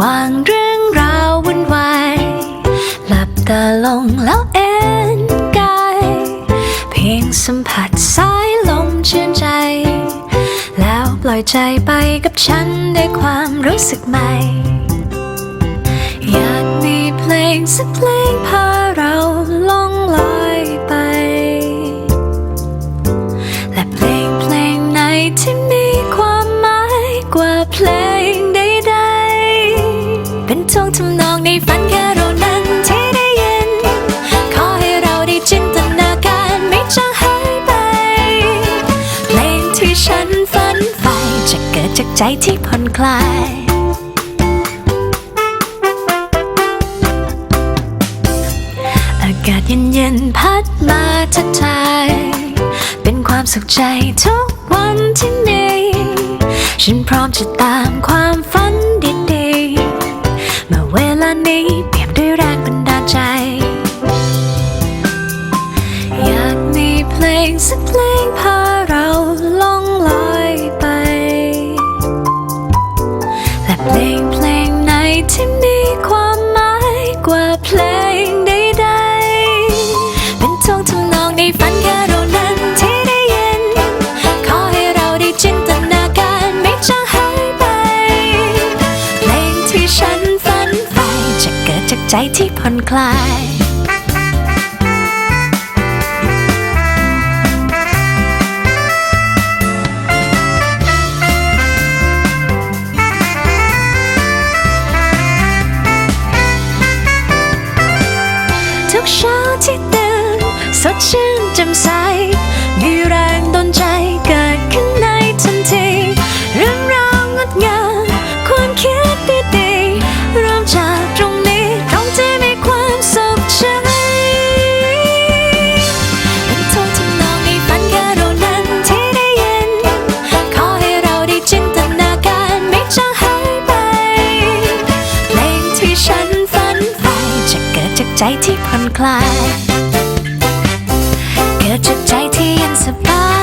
วางเรื่องราววุ่นวายหลับตาลงแล้วเอ็นกาย เพียงสัมผัสสายลมชื่นใจ แล้วปล่อยใจไปกับฉันด้วยความรู้สึกใหม่ อยากมีเพลงสักเพลงพาเราล่องลอยไป และเพลงเพลงไหนที่มีความหมายกว่าเพลงใด เป็นท่วงทำนองในฝันแค่เรานั้นที่ได้ยิน ขอให้เราได้จินตนาการไม่จางหายไป เพลงที่ฉันฝันใฝ่จะเกิดจากใจที่ผ่อนคลายอากาศเย็นๆพัดมาทักทายเป็นความสุขใจทุกวันที่มี ฉันพร้อมจะตามความฝัน ลานี้เปียมด้วยแรงบันดาลใจ อยากมีเพลงสักเพลงพาเราล่องลอยไป และเพลงเพลงไหนที่มีความหมายกว่าเพลงใดๆเป็นทวงทำนองในฝันแค่เรา ใจที่ผ่อนคลายทุกเช้าที่ตื่นสดชื่นแจ่มใส จที่ผ่อนคลาย เกิดจากใจที่เย็นสบาย